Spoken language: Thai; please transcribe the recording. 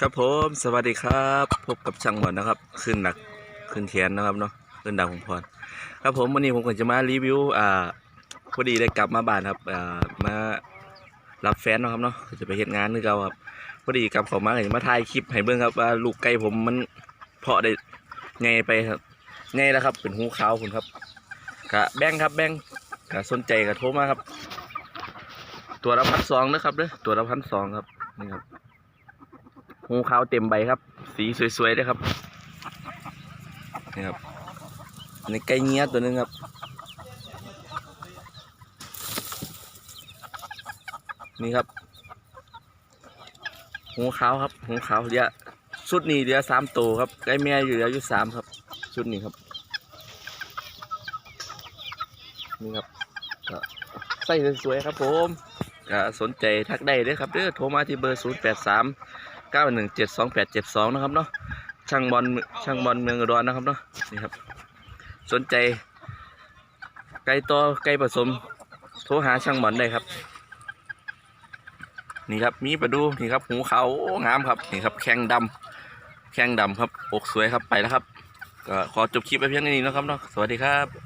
ครับผมสวัสดีครับ พบกับช่างหมอนนะครับ ขึ้นหนักขึ้นแขนนะครับเนาะขึ้นดาวของพรครับผมวันนี้ผมก็จะมารีวิวอ่าพอดีได้กลับมาบ้านครับอ่ามารับแฟนนะครับเนาะจะไปเฮ็ดงานนึกเอาครับพอดีกลับเขามาก็จะมาถ่ายคลิปให้เบิ่งครับว่าลูกไก่ผมมันเพาะได้ไงไปครับไงแล้วครับเป็นหูขาวคุณครับกะแบงครับแบงกะสนใจกะโทรมาครับ ตัวละพันสองนะครับเด้อตัวละพันสองครับนี่ครับ หูขาวเต็มใบครับ สีสวยๆเลยครับนี่ครับอันนี้ไก่เงี้ยตัวนึงครับนี่ครับหูขาวครับหูขาวเดียวชุดนี้เดียวสามตัวครับไก่แม่อยู่เดียวอยู่สามครับ ชุดนี้ครับนี่ครับใส่สวยๆครับผมก็สนใจทักได้เลยครับเด้อโทรมาที่เบอร์ 0 8 3 9 1 7 2 8 7 2 นะครับเนาะช่างบอลช่างบอลเมืองอุดรนะครับเนาะนี่ครับ สนใจ ไก่ต่อไก่ผสม โทรหาช่างบอลได้ครับ นี่ครับมีประดูนี่ครับหูเขางามครับนี่ครับ แข้งดำแข้งดำครับอกสวยครับไปแล้วครับก็ขอจบคลิปไปเพียงเท่านี้นะครับเนาะสวัสดีครับ